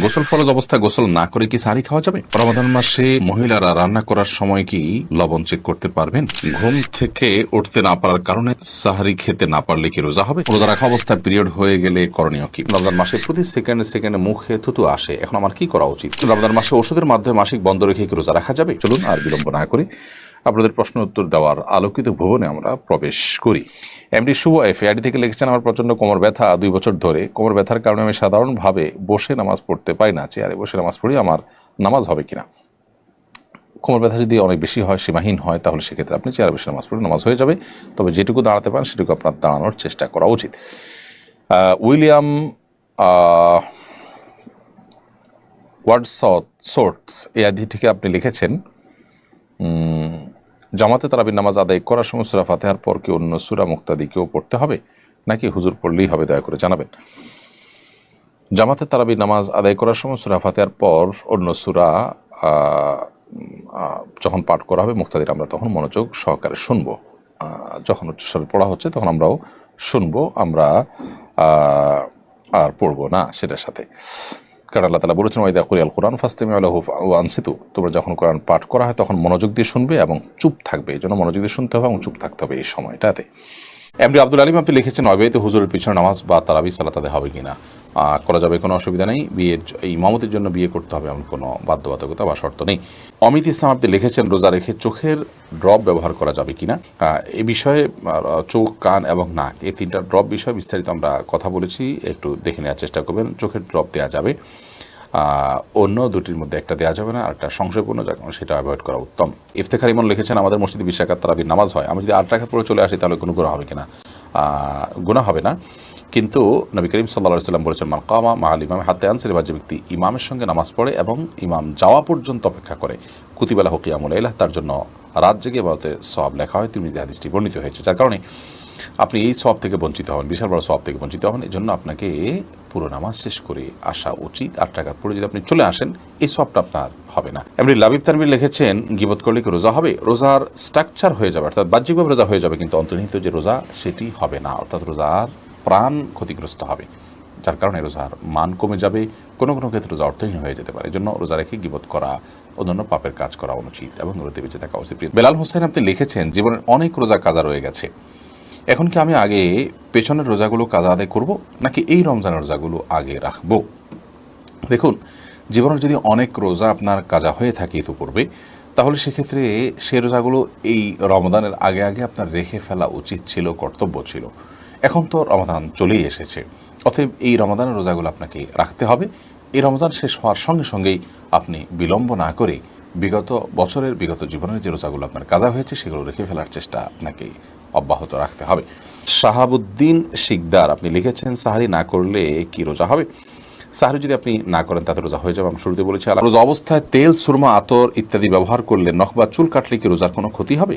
গোসল ফরজ অবস্থায় গোসল না করে কি সারি খাওয়া যাবে? রমাদান মাসে মহিলারা রান্না করার সময় কি লবণ চেক করতে পারবেন? ঘুম থেকে উঠতে না পারার কারণে সাহারি খেতে না পারলে কি রোজা হবে? রোজা রাখা অবস্থায় পিরিয়ড হয়ে গেলে করণীয় কি? রমজান মাসে প্রতি সেকেন্ডে সেকেন্ডে মুখে থুতু আসে। এখন আমার কি করা উচিত? রমজান মাসে ওষুধের মাধ্যমে মাসিক বন্ধ রেখে কি রোজা রাখা যাবে? চলুন আর বিলম্ব না করি আপনাদের প্রশ্ন উত্তর দেওয়ার আলোকিত ভুবনে আমরা প্রবেশ করি। এমডি শুভ এফআইডি থেকে লিখেছেন, আমার প্রচণ্ড কোমর ব্যথা। দুই বছর ধরে কোমর ব্যথার কারণে আমি সাধারণভাবে বসে নামাজ পড়তে পারি না। চেয়ারে বসে নামাজ পড়ি, আমার নামাজ হবে কিনা? কোমর ব্যথা যদি অনেক বেশি হয়, সীমাহীন হয়, তাহলে সেক্ষেত্রে আপনি চেয়ারে বসে নামাজ পড়ে নামাজ হয়ে যাবে। তবে যেটুকু দাঁড়াতে পারেন, সেটুকু আপনার দাঁড়ানোর চেষ্টা করা উচিত। উইলিয়াম ওয়ার্ড সোর্টস এই আদি থেকে আপনি লিখেছেন জামাতে তারাবির নামাজ আদায় করার সময় সুরা ফাতেহার পর কি অন্য সুরা মুক্তাদি কেউ পড়তে হবে? নাকি হুজুর পড়লেই হবে, দয়া করে জানাবেন। জামাতে তারাবির নামাজ আদায় করার সময় সুরা ফাতেহার পর অন্য সুরা যখন পাঠ করা হবে মুক্তাদির, আমরা তখন মনোযোগ সহকারে শুনব। যখন উচ্চস্বরে পড়া হচ্ছে, তখন আমরাও শুনব, আমরা আর পড়ব না সেটার সাথে। কারণ আল্লাহ তালা বলেছেন, ওয়াইদা কুরিয়াল কোরআন ফাস্তেমি আল্লাহ আনসিতু। তোমরা যখন কোরআন পাঠ করা হয়, তখন মনোযোগ দিয়ে শুনবে এবং চুপ থাকবে। এই জন্য মনোযোগ দিয়ে শুনতে হবে এবং চুপ থাকতে হবে এই সময়টাতে। এমনি আব্দুল আলিম আপনি লিখেছেন, অবৈধ হুজুরের পিছনে নামাজ বা তারাবি সালাতাদে হবে কিনা? করা যাবে, কোনো অসুবিধা নেই। বিয়ের ইমামতের জন্য বিয়ে করতে হবে এমন কোনো বাধ্যবাধকতা বা শর্ত নেই। অমিত ইসলাম আপনি লিখেছেন, রোজা রেখে চোখের ড্রপ ব্যবহার করা যাবে কিনা? এই বিষয়ে চোখ, কান এবং নাক, এই তিনটা ড্রপ বিষয়ে বিস্তারিত আমরা কথা বলেছি। একটু দেখে নেওয়ার চেষ্টা করবেন, চোখের ড্রপ দেওয়া যাবে। অন্য দুটির মধ্যে একটা দেওয়া যাবে না আর একটা সংশয়পূর্ণ, যার সেটা অ্যাভয়েড করা উত্তম। ইফতেখার ইমন লিখেছেন, আমাদের মসজিদে বিশাখাত তারাবির নামাজ হয়। আমি যদি আট টাকা পরে চলে আসি, তাহলে কোনো গুণা হবে কিনা? গুণা হবে না। কিন্তু নবী করিম সাল্লা সাল্লাম বলেছেন, মান কামা মাহাল ইমাম হাতে আনসারি বা যে ব্যক্তি ইমামের সঙ্গে নামাজ পড়ে এবং ইমাম যাওয়া পর্যন্ত অপেক্ষা করে। কুতিবেলা হকিয়ামুল এলাহ তার জন্য রাত জেগে বাতে সব লেখা হয়। তিনি হাদিসটি বর্ণিত হয়েছে। যার কারণে আপনি এই সব থেকে বঞ্চিত হন, বিশাল বড় সব থেকে বঞ্চিত হন। এই জন্য আপনাকে পুরো নামাজ শেষ করে আসা উচিত। আট টাকা পড়ে যদি আপনি চলে আসেন, এই সবটা আপনার হবে না। এমনি লাবিব তানবির লিখেছেন, গিবত করলে কি রোজা হবে? রোজার স্ট্রাকচার হয়ে যাবে, অর্থাৎ বাহ্যিকভাবে রোজা হয়ে যাবে, কিন্তু অন্তর্নিহিত যে রোজা, সেটি হবে না। অর্থাৎ রোজার প্রাণ ক্ষতিগ্রস্ত হবে, যার কারণে রোজার মান কমে যাবে, কোনো কোনো ক্ষেত্রে রোজা অর্থহীন হয়ে যেতে পারে। জন্য রোজা রেখে গিবত করা অন্যান্য পাপের কাজ করা অনুচিত এবং রোদে বেঁচে থাকা উচিত। বেলাল হোসেন আপনি লিখেছেন, জীবনের অনেক রোজা কাজা রয়ে গেছে। এখন কি আমি আগে পেছনের রোজাগুলো কাজা আদায় করব, নাকি এই রমজানের রোজাগুলো আগে রাখব? দেখুন, জীবনের যদি অনেক রোজা আপনার কাজা হয়ে থাকে ইতিপূর্বে, তাহলে সেক্ষেত্রে সে রোজাগুলো এই রমদানের আগে আগে আপনার রেখে ফেলা উচিত ছিল, কর্তব্য ছিল। এখন তো রমাদান চলেই এসেছে। অতএব এই রমাদানের রোজাগুলো আপনাকে রাখতে হবে। এই রমজান শেষ হওয়ার সঙ্গে সঙ্গেই আপনি বিলম্ব না করে বিগত বছরের, বিগত জীবনের যে রোজাগুলো আপনার কাজা হয়েছে, সেগুলো রেখে ফেলার চেষ্টা আপনাকে অব্যাহত রাখতে হবে। শাহাবুদ্দিন শিকদার, আপনি লিখেছেন, সাহারি না করলে কি রোজা হবে? সাহারি যদি আপনি না করেন, তাতে রোজা হয়ে যাবে। আমি শুরুতে বলেছি আর রোজা অবস্থায় তেল, সুরমা, আতর ইত্যাদি ব্যবহার করলে নখ বা চুল কাটলে কি রোজার কোনো ক্ষতি হবে?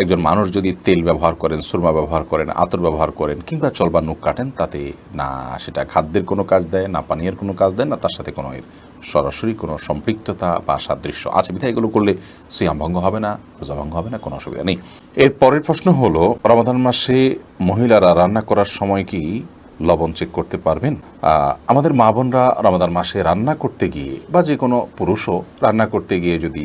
একজন মানুষ যদি তেল ব্যবহার করেন, সুরমা ব্যবহার করেন, আতর ব্যবহার করেন, কিংবা চলবা নুক কাটেন, তাতে না সেটা খাদ্যের কোনো কাজ দেয়, না পানীয়ের কোনো কাজ দেয়, না তার সাথে কোনো এর সরাসরি কোনো সম্পৃক্ততা বা সাদৃশ্য আছে। বিধায় এগুলো করলে সিয়াম ভঙ্গ হবে না, রোজা ভঙ্গ হবে না, কোনো অসুবিধা নেই। এর পরের প্রশ্ন হলো, রমাদান মাসে মহিলারা রান্না করার সময় কি লবণ চেক করতে পারবেন? আমাদের মা বোনরা রমাদান মাসে রান্না করতে গিয়ে বা যে কোনো পুরুষও রান্না করতে গিয়ে যদি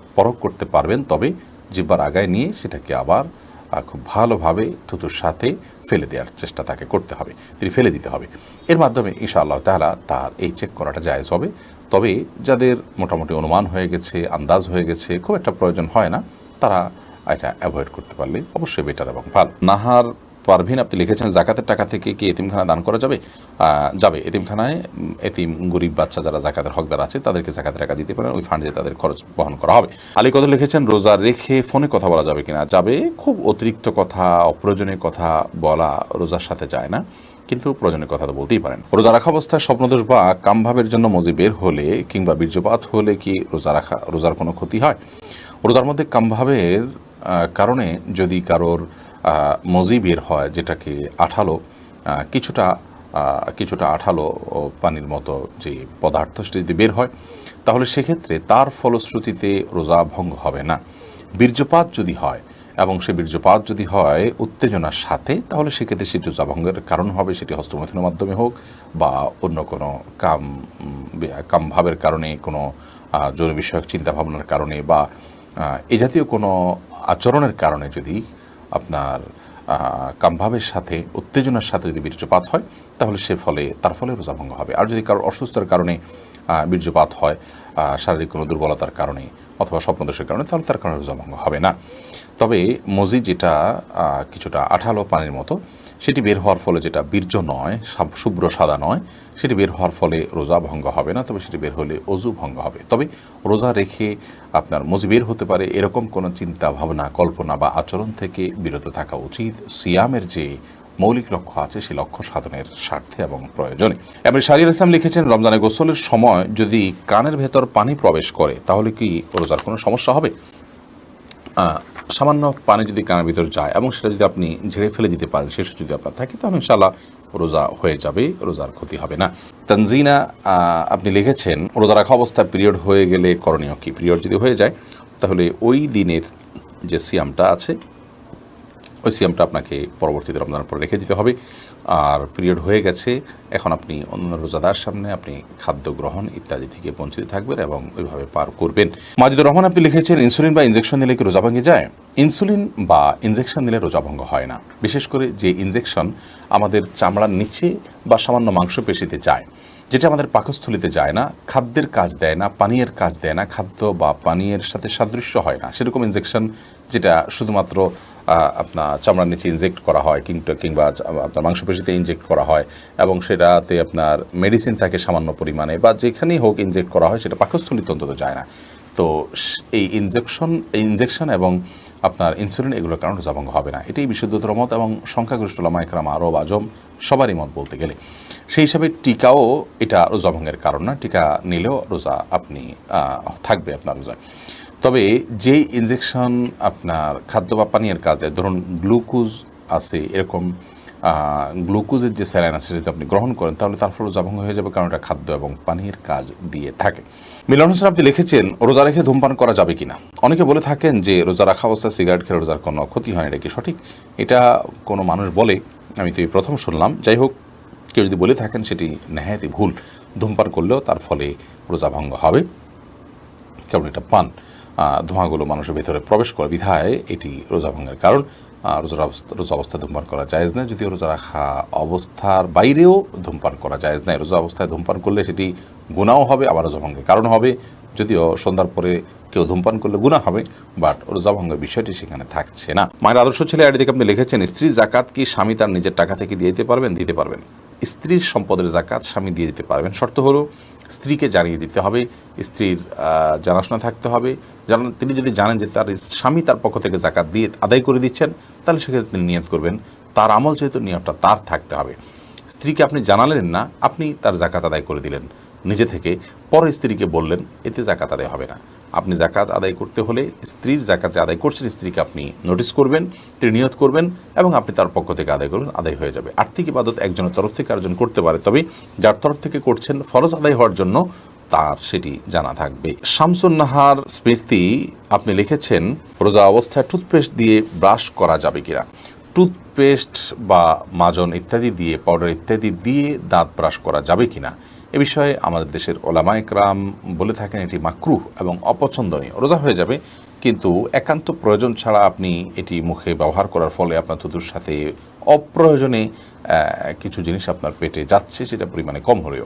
পরখ করতে পারবেন, তবে জিব্বার আগায় নিয়ে সেটাকে আবার খুব ভালোভাবে থুতুর সাথে ফেলে দেওয়ার চেষ্টা তাকে করতে হবে। তিনি ফেলে দিতে হবে। এর মাধ্যমে ইনশাআল্লাহ তাহলা তার এই চেক করাটা জায়েজ হবে। তবে যাদের মোটামুটি অনুমান হয়ে গেছে, আন্দাজ হয়ে গেছে, খুব একটা প্রয়োজন হয় না, তারা এটা অ্যাভয়েড করতে পারলে অবশ্যই বেটার এবং ভালো। নাহার পারভিন, আপনি লিখেছেন, জাকাতের টাকা থেকে কি এতিমখানা দান করা যাবে? যাবে। এতিমখানায় এতিম, গরিব বাচ্চা যারা জাকাতের হকদার আছে, তাদেরকে জাকাতের টাকা দিতে পারেন, ওই ফান্ড তাদের খরচ বহন করা হবে। আলী কত লিখেছেন, রোজা রেখে ফোনে কথা বলা যাবে কিনা? যাবে, খুব অতিরিক্ত কথা, অপ্রয়োজনীয় কথা বলা রোজার সাথে যায় না, কিন্তু প্রয়োজনের কথা তো বলতেই পারেন। রোজা রাখা অবস্থায় স্বপ্নদোষ বা কামভাবের জন্য মজি বের হলে কিংবা বীর্যপাত হলে কি রোজা রাখা, রোজার কোনো ক্ষতি হয়? রোজার মধ্যে কামভাবের কারণে যদি কারোর মজি বের হয়, যেটাকে আঠালো কিছুটা কিছুটা আঠালো পানির মতো যে পদার্থ সেটা যদি বের হয়, তাহলে সেক্ষেত্রে তার ফলশ্রুতিতে রোজা ভঙ্গ হবে না। বীর্যপাত যদি হয়, এবং সে বীর্যপাত যদি হয় উত্তেজনার সাথে, তাহলে সেক্ষেত্রে সেটি রোজাভঙ্গের কারণ হবে, সেটি হস্তমৈথুনের মাধ্যমে হোক বা অন্য কোনো কাম কামভাবের কারণে, কোনো যৌন বিষয়ক চিন্তাভাবনার কারণে বা এ জাতীয় কোনো আচরণের কারণে যদি আপনার কামভাবের সাথে, উত্তেজনার সাথে যদি বীর্যপাত হয়, তাহলে সে ফলে, তার ফলে রোজাভঙ্গ হবে। আর যদি কারোর অসুস্থতার কারণে বীর্যপাত হয় শারীরিক কোনো দুর্বলতার কারণে অথবা স্বপ্নদোষের কারণে, তাহলে তার কারণে রোজাভঙ্গ হবে না। তবে মজি যেটা কিছুটা আঠালো পানির মতো, সেটি বের হওয়ার ফলে যেটা বীর্য নয় শুভ্র সাদা নয় সেটি বের হওয়ার ফলে রোজা ভঙ্গ হবে না, তবে সেটি বের হলে অজু ভঙ্গ হবে। তবে রোজা রেখে আপনার মজি বের হতে পারে, এরকম কোনো চিন্তা, ভাবনা, কল্পনা বা আচরণ থেকে বিরত থাকা উচিত। সিয়ামের যে মৌলিক লক্ষ্য আছে সেই লক্ষ্য সাধনের স্বার্থে এবং প্রয়োজনে। এবার শারির ইসলাম লিখেছেন, রমজানে গোসলের সময় যদি কানের ভেতর পানি প্রবেশ করে, তাহলে কি রোজার কোনো সমস্যা হবে? সামান্য পানি যদি কানের ভিতর যায় এবং সেটা যদি আপনি ঝেড়ে ফেলে দিতে পারেন শেষে যদি আপনার থাকে, তাহলে ইনশাল্লাহ রোজা হয়ে যাবে, রোজার ক্ষতি হবে না। তানজিনা আপনি লিখেছেন, রোজা রাখা অবস্থা পিরিয়ড হয়ে গেলে করণীয় কি? পিরিয়ড যদি হয়ে যায়, তাহলে ওই দিনের যে সিয়ামটা আছে, ওই সিয়ামটা আপনাকে পরবর্তীতে রমজানের পরে রেখে দিতে হবে। আর পিরিয়ড হয়ে গেছে। এখন আপনি অন্য রোজাদার সামনে আপনি খাদ্য গ্রহণ ইত্যাদি থেকে বঞ্চিত থাকবেন এবং ওইভাবে পার করবেন। মাজিদুর রহমান, আপনি লিখেছেন, ইনসুলিন বা ইনজেকশন নিলে কি রোজা ভেঙে যায়? ইনসুলিন বা ইনজেকশন নিলে রোজা ভঙ্গ হয় না। বিশেষ করে যে ইনজেকশন আমাদের চামড়ার নিচে বা সামান্য মাংসপেশিতে যায়, যেটা আমাদের পাকস্থলিতে যায় না, খাদ্যের কাজ দেয় না, পানীয়ের কাজ দেয় না, খাদ্য বা পানীয়ের সাথে সাদৃশ্য হয় না। সেরকম ইনজেকশন যেটা শুধুমাত্র আপনার চামড়ার নিচে ইনজেক্ট করা হয় কিংবা কিংবা আপনার মাংসপেশিতে ইনজেক্ট করা হয়, এবং সেটাতে আপনার মেডিসিন থাকে সামান্য পরিমাণে, বা যেখানেই হোক ইনজেক্ট করা হয়, সেটা পাকস্থলিতে অন্তত যায় না। তো এই ইনজেকশন এই ইনজেকশন এবং আপনার ইনসুলিন এগুলোর কারণে রোজাভঙ্গ হবে না। এটাই বিশুদ্ধতর মত এবং সংখ্যাগরিষ্ঠ লামাইকরাম আরব আজম সবারই মত বলতে গেলে। সেই হিসাবে টিকাও এটা রোজাভঙ্গের কারণ না, টিকা নিলেও রোজা আপনি থাকবে আপনার রোজায়। তবে যে ইনজেকশন আপনার খাদ্য বা পানীয়ের কাজে, ধরুন গ্লুকোজ আছে, এরকম গ্লুকোজের যে স্যালাইন আছে যদি আপনি গ্রহণ করেন, তাহলে তার ফলে রোজা ভঙ্গ হয়ে যাবে কারণ এটা খাদ্য এবং পানির কাজ দিয়ে থাকে। মিলন হোসেন, আপনি লিখেছেন, রোজা রেখে ধূমপান করা যাবে কিনা? অনেকে বলে থাকেন যে, রোজা রাখা অবস্থায় সিগারেট খেলে রোজার কোনো ক্ষতি হয় এটা কি সঠিক? এটা কোনো মানুষ বলে, আমি তো প্রথম শুনলাম। যাই হোক, কেউ যদি বলে থাকেন সেটি নেহায়তি ভুল। ধূমপান করলেও তার ফলে রোজা ভঙ্গ হবে। কারণ এটা পান? ধোঁয়াগুলো মানুষের ভেতরে প্রবেশ করে বিধায় এটি রোজা ভঙ্গের কারণ। রোজার অবস্থা রোজা অবস্থায় ধূমপান করা জায়েজ নয়। যদিও রোজা রাখা অবস্থার বাইরেও ধূমপান করা যায়জ নয়। রোজা অবস্থায় ধূমপান করলে সেটি গুণাও হবে, আবার রোজা ভঙ্গের কারণ হবে। যদিও সন্ধ্যার পরে কেউ ধূমপান করলে গুণা হবে, বাট রোজা ভঙ্গের বিষয়টি সেখানে থাকছে না। মায়ের আদর্শ ছেলে আইডি আপনি লিখেছেন, স্ত্রী জাকাত কি স্বামী তার নিজের টাকা থেকে দিয়ে দিতে পারবেন? দিতে পারবেন। স্ত্রীর সম্পদের জাকাত স্বামী দিয়ে দিতে পারবেন। শর্ত হলো স্ত্রীকে জানিয়ে দিতে হবে, স্ত্রীর জানাশোনা থাকতে হবে। যেমন তিনি যদি জানেন যে তার স্বামী তার পক্ষ থেকে জাকাত দিয়ে আদায় করে দিচ্ছেন, তাহলে সেক্ষেত্রে তিনি নিয়ত করবেন, তার আমল যেহেতু নিয়তটা তার থাকতে হবে। স্ত্রীকে আপনি জানালেন না, আপনি তার জাকাত আদায় করে দিলেন। নিজে থেকে পরে স্ত্রীকে বললেন, এতে জাকাত আদায় হবে না। আপনি জাকাত আদায় করতে হলে স্ত্রীর জাকাত আদায় করছেন, স্ত্রীকে আপনি নোটিস করবেন, তিনি নিয়ত করবেন এবং আপনি তার পক্ষ থেকে আদায় করবেন, আদায় হয়ে যাবে। আর্থিক ইবাদত একজনের তরফ থেকে আরেকজন করতে পারে, তবে যার তরফ থেকে করছেন, ফরজ আদায় হওয়ার জন্য তার সেটি জানা থাকবে। শামসুন নাহার স্মৃতি আপনি লিখেছেন, রোজা অবস্থায় টুথপেস্ট দিয়ে ব্রাশ করা যাবে কিনা? টুথপেস্ট বা মাজন ইত্যাদি দিয়ে পাউডার ইত্যাদি দিয়ে দাঁত ব্রাশ করা যাবে কিনা? এ বিষয়ে আমাদের দেশের ওলামা একরাম বলে থাকেন এটি মাকরুহ এবং অপছন্দনীয়। রোজা হয়ে যাবে, কিন্তু একান্ত প্রয়োজন ছাড়া আপনি এটি মুখে ব্যবহার করার ফলে আপনার তুতুর সাথে অপ্রয়োজনে কিছু জিনিস আপনার পেটে যাচ্ছে, সেটা পরিমাণে কম হলেও।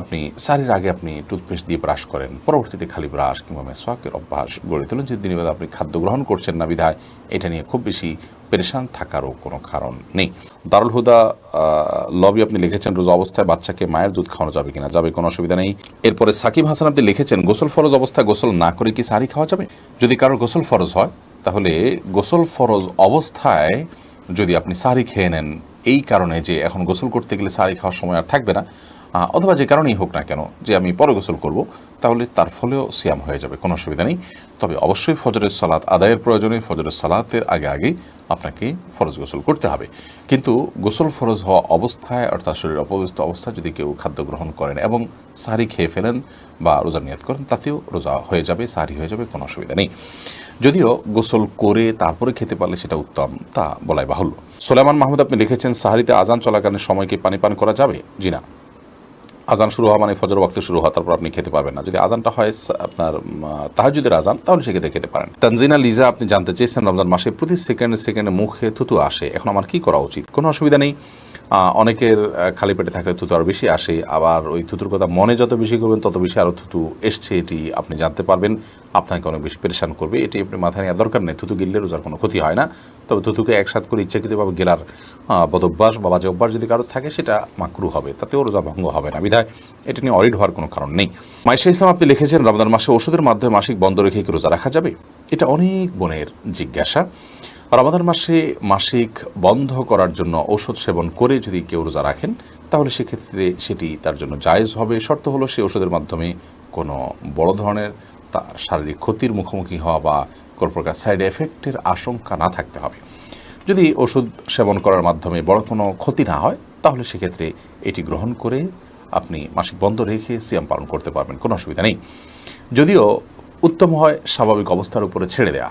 আপনি সারির আগে আপনি টুথপেস্ট দিয়ে ব্রাশ করেন, পরবর্তীতে খালি ব্রাশ কিংবা মেসওয়াকের অভ্যাস গড়ে তোলেন। যে দিনের আপনি খাদ্য গ্রহণ করছেন না বিধায়, এটা নিয়ে খুব বেশি পেরেশান থাকারও কোনো কারণ নেই। দারুল হুদা লবি আপনি লিখেছেন, রোজা অবস্থায় বাচ্চাকে মায়ের দুধ খাওয়ানো যাবে কিনা? যাবে, কোনো অসুবিধা নেই। এরপরে সাকিব হাসান আপনি লিখেছেন, গোসল ফরজ অবস্থায় গোসল না করে কি সারি খাওয়া যাবে? যদি কারোর গোসল ফরজ হয়, তাহলে গোসল ফরজ অবস্থায় যদি আপনি সারি খেয়ে নেন, এই কারণে যে এখন গোসল করতে গেলে সারি খাওয়ার সময় আর থাকবে না অথবা যে কারণেই হোক না কেন, যে আমি পরে গোসল করব, তাহলে তার ফলেও সিয়াম হয়ে যাবে, কোনো অসুবিধা নেই। তবে অবশ্যই ফজরের সালাত আদায়ের প্রয়োজনে ফজরের সালাতের আগে আগে আপনাকে ফরজ গোসল করতে হবে। কিন্তু গোসল ফরজ হওয়া অবস্থায়, অর্থাৎ শরীর অপবিস্ত অবস্থায় যদি কেউ খাদ্য গ্রহণ করেন এবং সারি খেয়ে ফেলেন বা রোজা নিয়াত করেন, তাতেও রোজা হয়ে যাবে, সারি হয়ে যাবে, কোনো অসুবিধা নেই। যদিও গোসল করে তারপরে খেতে পারলে সেটা উত্তম, তা বলাই বাহুল্য। সোলেমান মাহমুদ, আপনি লিখেছেন, সাহারিতে আজান চলাকালীন সময় কি পানি পান করা যাবে? জি না। আজান শুরু হওয়া মানে ফজর ওয়াক্ত শুরু হওয়া, তারপর আপনি খেতে পারবেন না। যদি আজানটা হয় আপনার তাহাজুদের আজান, তাহলে সেক্ষেত্রে খেতে পারেন। তানজিনা লিজা, আপনি জানতে চেয়েছেন, রমজান মাসে প্রতি সেকেন্ডে সেকেন্ডে মুখে থুতু আসে। এখন আমার কি করা উচিত? কোনো অসুবিধা নেই। অনেকের খালি পেটে থাকলে থুতু আরও বেশি আসে, আবার ওই থুতুর কথা মনে যত বেশি করবেন, তত বেশি আরও থুতু এসছে, এটি আপনি জানতে পারবেন। আপনাকে অনেক বেশি পরেশান করবে, এটি আপনি মাথায় নেওয়া দরকার নেই। থুতু গিললে রোজার কোনো ক্ষতি হয় না। তবে থুতুকে একসাথ করে ইচ্ছাকৃতভাবে গেলার বদভ্যাস বা বাজে অভ্যাস যদি কারোর থাকে, সেটা মাকরু হবে, তাতেও রোজা ভঙ্গ হবে না। বিধায় এটা নিয়ে অরিড হওয়ার কোনো কারণ নেই। মাইশা ইসলাম, আপনি লিখেছেন, রমজান মাসে ওষুধের মাধ্যমে মাসিক বন্ধ রেখে কি রোজা রাখা যাবে? এটা অনেক বোনের জিজ্ঞাসা। রমাদান মাসে মাসিক বন্ধ করার জন্য ঔষধ সেবন করে যদি কেউ রোজা রাখেন, তাহলে সেক্ষেত্রে সেটি তার জন্য জায়েজ হবে। শর্ত হলো সে ওষুধের মাধ্যমে কোনো বড় ধরনের তার শারীরিক ক্ষতির মুখোমুখি হওয়া বা কোনো প্রকার সাইড এফেক্টের আশঙ্কা না থাকতে হবে। যদি ওষুধ সেবন করার মাধ্যমে বড় কোনো ক্ষতি না হয়, তাহলে সেক্ষেত্রে এটি গ্রহণ করে আপনি মাসিক বন্ধ রেখে সিয়াম পালন করতে পারবেন, কোনো অসুবিধা নেই। যদিও উত্তম হয় স্বাভাবিক অবস্থার উপরে ছেড়ে দেয়া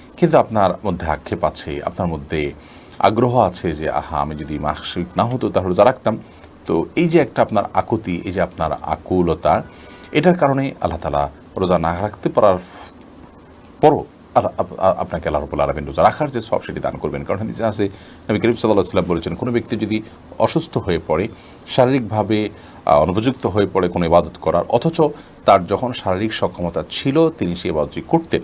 কিন্তু আপনার মধ্যে আক্ষেপ আছে, আপনার মধ্যে আগ্রহ আছে যে, আহা, আমি যদি মাসিক না হতো তাহলে রোজা রাখতাম। তো এই যে একটা আপনার আকুতি, এই যে আপনার আকুলতা, এটার কারণে আল্লাহ তালা রোজা না রাখতে পারার পরও আপনাকে আল্লাহ রবুল আলমিন রোজা রাখার যে সব সেটি দান করবেন। কারণ হাদিসে আছে, নবী করিম সাল্লাহ সাল্লাম বলেছেন, কোনো ব্যক্তি যদি অসুস্থ হয়ে পড়ে, শারীরিকভাবে অনুপযুক্ত হয়ে পড়ে কোনো ইবাদত করার, অথচ তার যখন শারীরিক সক্ষমতা ছিল, তিনি সেই ইবাদতটি করতেন।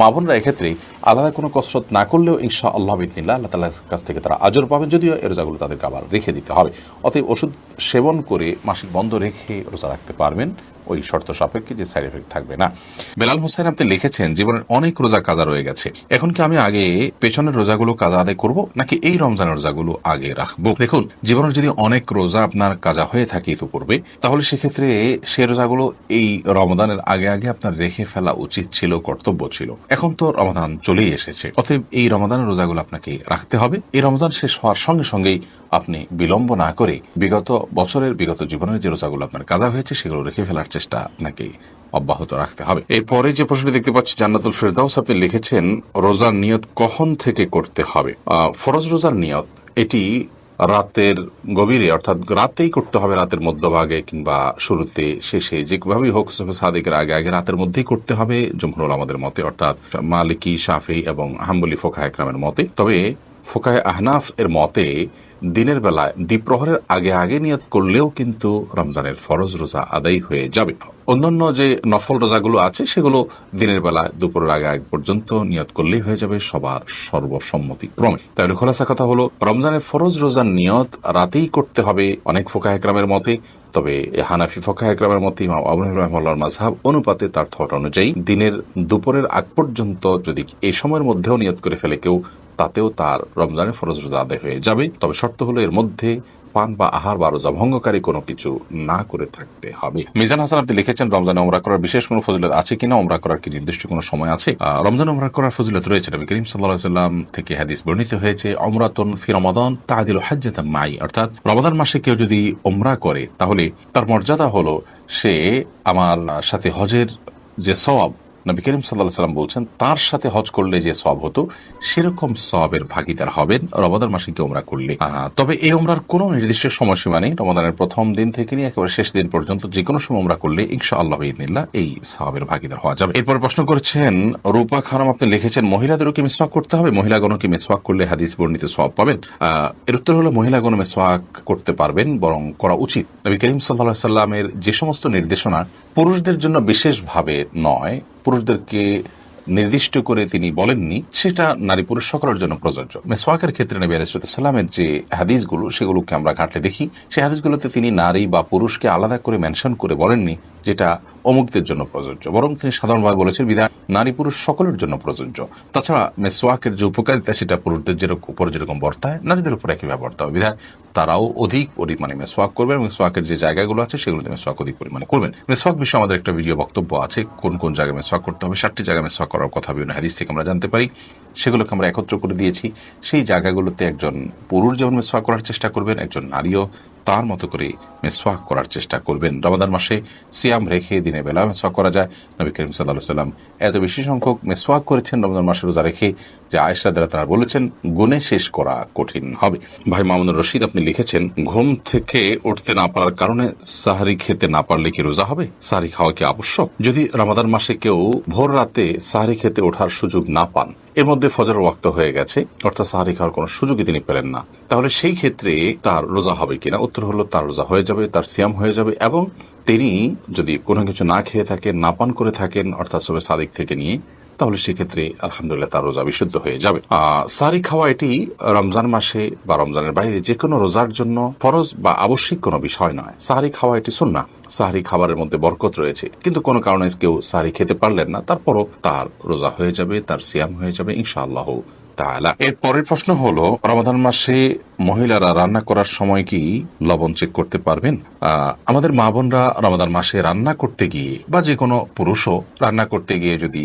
মা বোনরা এক্ষেত্রে আলাদা কোনো কসরত না করলেও ইনশা আল্লাহ বিদিনা আল্লাহ তালার কাছ থেকে তারা আজর পাবেন। যদিও এ রোজাগুলো তাদেরকে আবার রেখে দিতে হবে। অতএব ওষুধ সেবন করে মাসিক বন্ধ রেখে রোজা রাখতে পারবেন। ওই শর্ত সাপেক্ষে যে সাইড এফেক্ট থাকবে না। বেলাল হোসেন আপনি লিখেছেন, জীবনের অনেক রোজা কাজা রয়ে গেছে। এখন কি আমি আগে পেছনের রোজাগুলো কাজা আদায় করব, নাকি এই রমজানের রোজাগুলো আগে রাখব? দেখুন, জীবনের যদি অনেক রোজা আপনার কাজা হয়ে থাকে ইতিপূর্বে, তাহলে সেক্ষেত্রে সে রোজাগুলো এই রমদানের আগে আগে আপনার রেখে ফেলা উচিত ছিল, কর্তব্য ছিল। এখন তো রমদান চলেই এসেছে। অতএব এই রমাদানের রোজাগুলো আপনাকে রাখতে হবে। এই রমজান শেষ হওয়ার সঙ্গে সঙ্গেই আপনি বিলম্ব না করে বিগত বছরের, বিগত জীবনের যে রোজাগুলো আপনার কাদা হয়েছে, সেগুলো রেখে ফেলার চেষ্টা আপনাকে অব্যাহত রাখতে হবে। এরপরে যে প্রশ্নটি দেখতে পাচ্ছি, জান্নাতুল ফেরদাউস আপনি লিখেছেন, রোজার নিয়ত কখন থেকে করতে হবে? ফরজ রোজার নিয়ত, এটি রাতের গভীরে, অর্থাৎ রাতেই করতে হবে, রাতের মধ্যভাগে কিংবা শুরুতে, শেষে, যেভাবেই হোক সাদেকের আগে আগে রাতের মধ্যেই করতে হবে, জমহুরুল আমাদের মতে, অর্থাৎ মালিকি, শাফি এবং হাম্বলি ফোকা একরামের মতে। তবে ফোকায় আহনাফ এর মতে দিনের বেলায় দ্বীপ্রহরের আগে আগে নিয়ত করলেও কিন্তু রমজানের ফরজ রোজা আদায় হয়ে যাবে। অন্যান্য যে নফল রোজাগুলো আছে, সেগুলো দিনের বেলা দুপুরের আগে আগে পর্যন্ত নিয়ত করলেই হয়ে যাবে সবার সর্বসম্মতি ক্রমে। তাহলে খোলাসা কথা হলো, রমজানের ফরজ রোজার নিয়ত রাতেই করতে হবে অনেক ফোকা একরামের মতে, তবে হানাফি ফোকা একরামের মতে ইমাম আবু রহমাল্লার মাঝহাব অনুপাতে তার থট অনুযায়ী দিনের দুপুরের আগ পর্যন্ত যদি এই সময়ের মধ্যেও নিয়ত করে ফেলে কেউ তাতেও তার রমজানের ফরজ রোজা আদায় হয়ে যাবে। তবে শর্ত হলো এর মধ্যে পান বা আহার বা রোজা ভঙ্গকারী কোনো কিছু না করে থাকতে হবে। মিজান হাসান, আপনি লিখেছেন, রমজানে ওমরা করার বিশেষ কোনো ফজিলত আছে কিনা? ওমরা করার কি নির্দিষ্ট কোনো সময় আছে? রমজানে ওমরা করার ফজিলত রয়েছে। নবী করিম সাল্লাহ সাল্লাম থেকে হাদিস বর্ণিত হয়েছে অমরাতন ফি রমাদান তাদিল হাজ্জাতাম মাই। অর্থাৎ রমাদান মাসে কেউ যদি ওমরা করে, তাহলে তার মর্যাদা হলো সে আমার সাথে হজের যে সওয়াব নবী করিম সাল্লাহ সাল্লাম বলছেন, তার সাথে হজ করলে যে সব হতো, সেরকম সবের ভাগিদার হবেন রমাদান মাসে কি ওমরা করলে? তবে এই ওমরার কোনো নির্দিষ্ট সময়সীমা নেই। রমাদানের প্রথম দিন থেকে নিয়ে একেবারে শেষ দিন পর্যন্ত যে কোনো সময় ওমরা করলে ইনশা আল্লাহ ইদিনিল্লাহ এই সবের ভাগিদার হওয়া যাবে। এরপর প্রশ্ন করেছেন, রূপা খানম আপনি লিখেছেন, মহিলাদেরও কি মিসওয়াক করতে হবে? মহিলাগণও কি মিসওয়াক করলে হাদিস বর্ণিত সব পাবেন? এর উত্তর হলো মহিলাগণ মিসওয়াক করতে পারবেন, বরং করা উচিত। নবী করিম সাল্লাহ সাল্লামের যে সমস্ত নির্দেশনা পুরুষদের জন্য বিশেষভাবে নয় পুরুষদেরকে নির্দিষ্ট করে তিনি বলেননি, সেটা নারী পুরুষ সকলের জন্য প্রযোজ্য। মেসওয়াকের ক্ষেত্রে নবী আলাইসালামের যে হাদিসগুলো, সেগুলোকে আমরা ঘাটলে দেখি। সেই হাদিসগুলোতে তিনি নারী বা পুরুষকে আলাদা করে মেনশন করে বলেননি যেটা অমুকদের জন্য প্রযোজ্য। বরং তিনি সাধারণভাবে বলেছেন বিধায় নারী পুরুষ সকলের জন্য প্রযোজ্য। তাছাড়া মেসোয়াকের যে উপকারিতা, সেটা পুরুষদের যেরকম উপর যেরকম বর্তায়, নারীদের উপর একইভাবে বর্তায় বিধায় তারাও অধিক পরিমাণে মেসোয়াক করবেন এবং মেসওয়াকের যে জায়গাগুলো আছে, সেগুলোতে মেসওয়াক অধিক পরিমাণে করবেন। মেসওয়াক বিষয়ে আমাদের একটা ভিডিও বক্তব্য আছে, কোন কোন জায়গায় মেসওয়াক করতে হবে ষাটটি জায়গায় মেসওয়াক করার কথা বিভিন্ন হাদিস থেকে আমরা জানতে পারি। সেগুলোকে আমরা একত্র করে দিয়েছি। সেই জায়গাগুলোতে একজন পুরুষ যেমন মেসওয়াক করার চেষ্টা করবেন, একজন নারীও তার মতো করে মেসওয়াক করার চেষ্টা করবেন। রমাদান মাসে সিয়াম রেখে দিনের বেলা মেসওয়াক করা যায়। নবী করিম সাল্লাহ সাল্লাম এত বেশি সংখ্যক মেসওয়াক করেছেন রমজান মাসে রোজা রেখে যে আয়েশা দ্বারা তারা বলেছেন, গুণে শেষ করা কঠিন হবে। ভাই মামুনুর রশিদ, আপনি লিখেছেন, ঘুম থেকে উঠতে না পারার কারণে সাহারি খেতে না পারলে কি রোজা হবে? সাহারি খাওয়া কি আবশ্যক? যদি রমাদান মাসে কেউ ভোর রাতে সাহারি খেতে ওঠার সুযোগ না পান এর মধ্যে ফজর ওয়াক্ত হয়ে গেছে, অর্থাৎ সাহারি খাওয়ার কোনো সুযোগই তিনি পেলেন না। তাহলে সেই ক্ষেত্রে তার রোজা হবে কিনা? উত্তর হলো, তার রোজা হয়ে যাবে, তার সিয়াম হয়ে যাবে এবং তিনি যদি কোনো কিছু না খেয়ে থাকেন, না পান করে থাকেন, অর্থাৎ সবে সাদিক থেকে নিয়ে তাহলে সেক্ষেত্রে আলহামদুলিল্লাহ তার রোজা বিশুদ্ধ হয়ে যাবে। সারি খাওয়া এটি রমজান মাসে বা রমজানের বাইরে যে কোনো রোজার জন্য ফরজ বা আবশ্যিক কোনো বিষয় নয়। সাহারি খাওয়া এটি সুন্না সাহারি খাবারের মধ্যে বরকত রয়েছে। কিন্তু কোনো কারণে কেউ সাহারি খেতে পারলেন না, তারপরও তার রোজা হয়ে যাবে, তার সিয়াম হয়ে যাবে ইনশাআল্লাহ এর পরের প্রশ্ন হলো রমাদান মাসে মহিলারা রান্না করার সময় কি লবণ চেক করতে পারবেন? আমাদের মা বোনরা রমাদান মাসে রান্না করতে গিয়ে বা যে কোনো পুরুষও রান্না করতে গিয়ে যদি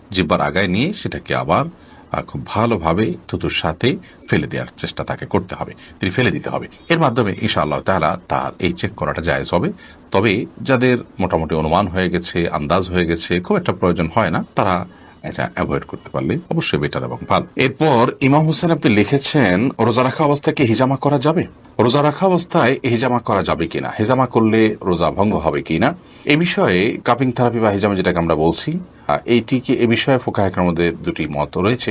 জিব্বার আগায় নিয়ে সেটাকে আবার খুব ভালোভাবে থুতুর সাথে ফেলে দেওয়ার চেষ্টা তাকে করতে হবে। তিনি ফেলে দিতে হবে। এর মাধ্যমে ইনশাআল্লাহ তাআলা তার এই চেক করাটা জায়েজ হবে। তবে যাদের মোটামুটি অনুমান হয়ে গেছে, আন্দাজ হয়ে গেছে, খুব একটা প্রয়োজন হয় না, তারা এটা অ্যাভয়েড করতে পারলে অবশ্যই বেটার এবং ভালো। এরপর ইমাম হোসেন আপনি লিখেছেন, রোজা রাখা অবস্থায় কি হিজামা করা যাবে? রোজা রাখা অবস্থায় হিজামা করা যাবে কিনা? হিজামা করলে রোজা ভঙ্গ হবে কিনা? এ বিষয়ে কাপিং থেরাপি বা হিজামা যেটাকে আমরা বলছি এইটিকে এ বিষয়ে ফোকা একরামের মধ্যে দুটি মত রয়েছে?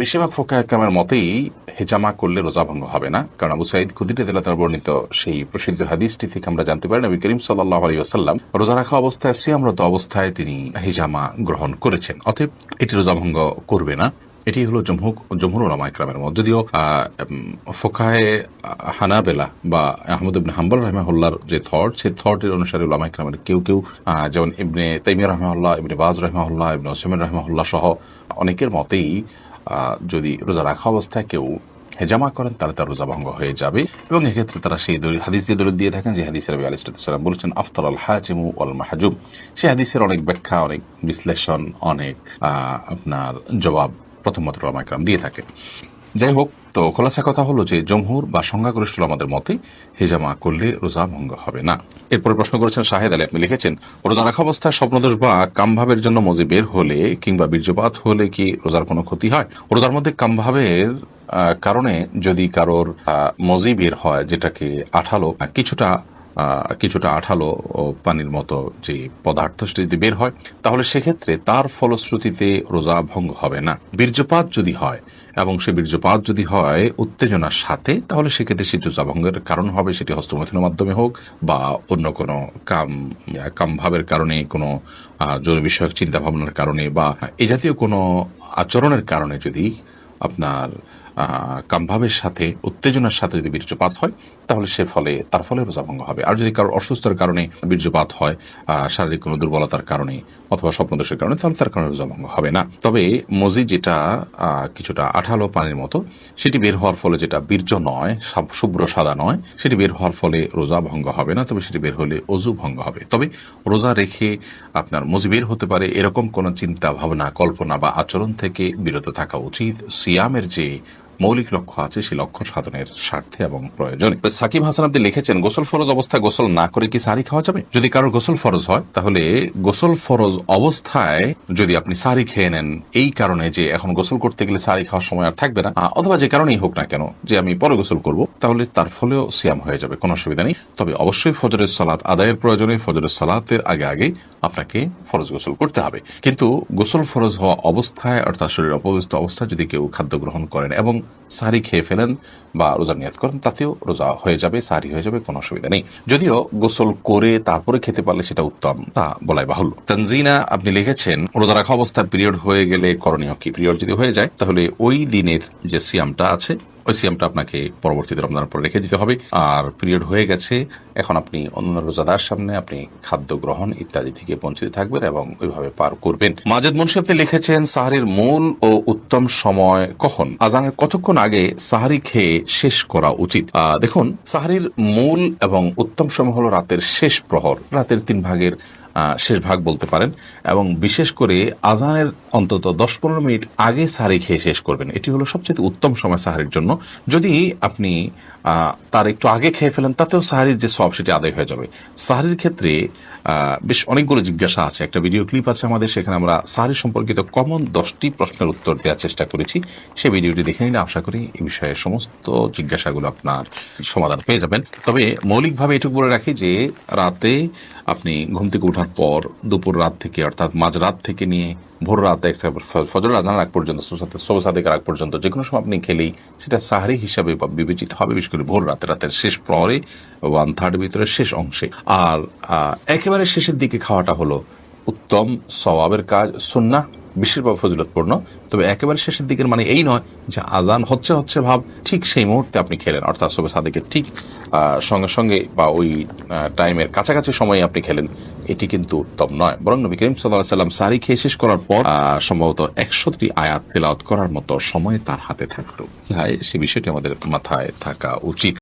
বেশিরভাগ ফোকা একরামের মতেই হেজামা করলে রোজা ভঙ্গ হবে না। কারণ আবু সাইদ খুদিরে দিলা তার বর্ণিত সেই প্রসিদ্ধ হাদিসটি থেকে আমরা জানতে পারি, নবী করিম সাল্লাহ আলী আসাল্লাম রোজা রাখা অবস্থায়, সিয়ামরত অবস্থায় তিনি হেজামা গ্রহণ করেছেন। অতএব এটি রোজা ভঙ্গ করবে না। এটি হলো জমহুক, জমহুর ওলামা ইকরামের মত। যদিও ফোকাহে হানাবেলা বা আহমদ ইবনে হাম্বল রহমাহুল্লার যে থট সেই থটের অনুসারে ওলামা ইকরামের কেউ কেউ যেমন ইবনে তাইমিয়া রহমাহুল্লাহ, ইবনে বাজ রহমাহুল্লাহ, ইবনে ওসমান রহমাহুল্লাহ সহ অনেকের মতেই যদি রোজা রাখা অবস্থায় কেউ হেজামা করেন, তাহলে তার রোজা ভঙ্গ হয়ে যাবে। এবং এক্ষেত্রে তারা সেই হাদিস দিয়ে দলিল দিয়ে থাকেন যে হাদিসের নবী আলাইসালাম বলেছেন আফতর আল হাজিমু আল মাহাজুম। সেই হাদিসের অনেক ব্যাখ্যা, অনেক বিশ্লেষণ, অনেক আপনার জবাব প্রথম মত রামাইকরাম দিয়ে থাকে। যাই হোক, তো খোলাসা কথা হলো যে, জমহুর বা সংখ্যাগরিষ্ঠ আমাদের মতে হেজামা করলে রোজা ভঙ্গ হবে না। এরপরে প্রশ্ন করেছেন শাহেদ আলী। আপনি লিখেছেন, রোজা রাখা অবস্থায় স্বপ্নদোষ বা কামভাবের জন্য মজি বের হলে কিংবা বীর্যপাত হলে কি রোজার কোনো ক্ষতি হয়? রোজার মধ্যে কামভাবের কারণে যদি কারোর মজি বের হয়, যেটাকে আঠালো, কিছুটা কিছুটা আঠালো পানির মতো যে পদার্থ সেটা যদি বের হয়, তাহলে সেক্ষেত্রে তার ফলশ্রুতিতে রোজা ভঙ্গ হবে না। বীর্যপাত যদি হয়, এবং সে বীর্যপাত যদি হয় উত্তেজনার সাথে, তাহলে সেক্ষেত্রে সেটি রোজা ভঙ্গের কারণ হবে, সেটি হস্তমৈথুনের মাধ্যমে হোক বা অন্য কোনো কাম কাম ভাবের কারণে, কোনো জরুরি বিষয়ক চিন্তা ভাবনার কারণে বা এ জাতীয় কোনো আচরণের কারণে যদি আপনার কামভাবের সাথে, উত্তেজনার সাথে যদি বীর্যপাত হয়, তাহলে সে ফলে, তার ফলে রোজা ভঙ্গ হবে। আর যদি কারোর অসুস্থতার কারণে বীর্যপাত হয় শারীরিক কোনো দুর্বলতার কারণে অথবা স্বপ্নদোষের কারণে, তাহলে তার কারণে রোজা ভঙ্গ হবে না। তবে মজি যেটা কিছুটা আঠালো পানির মতো, সেটি বের হওয়ার ফলে যেটা বীর্য নয় শুভ্র সাদা নয়, সেটি বের হওয়ার ফলে রোজা ভঙ্গ হবে না, তবে সেটি বের হলে অজু ভঙ্গ হবে। তবে রোজা রেখে আপনার মজি বের হতে পারে, এরকম কোনো চিন্তা, ভাবনা, কল্পনা বা আচরণ থেকে বিরত থাকা উচিত। সিয়ামের যে মৌলিক লক্ষ্য আছে, সেই লক্ষ্য সাধনের স্বার্থে এবং প্রয়োজনে। সাকিব হাসান আপনি লিখেছেন, গোসল ফরজ অবস্থায় গোসল না করে কি সারি খাওয়া যাবে? যদি কারোর গোসল ফরজ হয়, তাহলে গোসল ফরজ অবস্থায় যদি আপনি সারি খেয়ে নেন, এই কারণে যে এখন গোসল করতে গেলে সারি খাওয়ার সময় আর থাকবে না অথবা যে কারণেই হোক না কেন, যে আমি পরে গোসল করব, তাহলে তার ফলেও সিয়াম হয়ে যাবে, কোনো অসুবিধা নেই। তবে অবশ্যই ফজরের সালাত আদায়ের প্রয়োজনে, ফজরের সালাতের আগে আগে আপনাকে ফরজ গোসল করতে হবে। কিন্তু গোসল ফরজ হওয়া অবস্থায়, অর্থাৎ শরীর অপবিত্র অবস্থায় যদি কেউ খাদ্য গ্রহণ করেন এবং সারি খেয়ে ফেলেন বা রোজা নিয়াত করেন, তাতেও রোজা হয়ে যাবে, সারি হয়ে যাবে, কোনো অসুবিধা নেই। যদিও গোসল করে তারপরে খেতে পারলে সেটা উত্তম, তা বলাই বাহুল্য। তানজিনা আপনি লিখেছেন, রোজা রাখা অবস্থায় পিরিয়ড হয়ে গেলে করণীয় কি? পিরিয়ড যদি হয়ে যায়, তাহলে ওই দিনের যে সিয়ামটা আছে ওই আপনাকে পরবর্তীতে রমজানের পর রেখে দিতে হবে। আর পিরিয়ড হয়ে গেছে, এখন আপনি অন্য রোজাদার সামনে আপনি খাদ্য গ্রহণ ইত্যাদি থেকে বঞ্চিত থাকবেন এবং ওইভাবে পার করবেন। মাজেদ মুন্সি আপনি লিখেছেন, সাহারির মূল ও উত্তম সময় কখন? আজানের কতক্ষণ আগে সাহারি খেয়ে শেষ করা উচিত? দেখুন, সাহারির মূল এবং উত্তম সময় হলো রাতের শেষ প্রহর, রাতের তিন ভাগের শেষ ভাগ বলতে পারেন। এবং বিশেষ করে আজানের অন্তত দশ পনেরো মিনিট আগে সাহারি খেয়ে শেষ করবেন। এটি হলো সবচেয়ে উত্তম সময় সাহারির জন্য। যদি আপনি তার একটু আগে খেয়ে ফেলেন, তাতেও সাহারির যে সব সেটি আদায় হয়ে যাবে। সাহারির ক্ষেত্রে বেশ অনেকগুলো জিজ্ঞাসা আছে। একটা ভিডিও ক্লিপ আছে আমাদের, সেখানে আমরা সাহারি সম্পর্কিত কমন দশটি প্রশ্নের উত্তর দেওয়ার চেষ্টা করেছি। সেই ভিডিওটি দেখে নিলে আশা করি এই বিষয়ে সমস্ত জিজ্ঞাসাগুলো আপনার সমাধান পেয়ে যাবেন। তবে মৌলিকভাবে এটুকু বলে রাখি যে, রাতে আপনি ঘুম থেকে ওঠার পর দুপুর রাত থেকে, অর্থাৎ মাঝরাত থেকে নিয়ে ভোর রাত একটা ফজর আজান আগ পর্যন্ত সোবসাদিকের আগ পর্যন্ত যে কোনো সময় আপনি খেলেই সেটা সাহারি হিসাবে বিবেচিত হবে, বিশেষ করে ভোর রাতে, রাতের শেষ প্রহরে ওয়ান থার্ড ভিতরে শেষ অংশে। আর একেবারে শেষের দিকে খাওয়াটা হলো উত্তম সওয়াবের কাজ সুন্না বিশেষভাবে ফজিলতপূর্ণ। তবে একেবারে শেষের দিকের মানে এই নয় যে আজান হচ্ছে হচ্ছে ভাব, ঠিক সেই মুহূর্তে আপনি খেলেন। অর্থাৎ সবে সাদেকের ঠিক সঙ্গে সঙ্গে বা ওই টাইমের কাছাকাছি সময়ে আপনি খেলেন। এটি কিন্তু উত্তম নয়। বরং নবী করিম সাল্লাহ সাল্লাম সারি খেয়ে শেষ করার পর সম্ভবত একশোটি আয়াত তেলাওয়াত করার মতো সময় তার হাতে থাকতো সে বিষয়টি আমাদের মাথায় থাকা উচিত।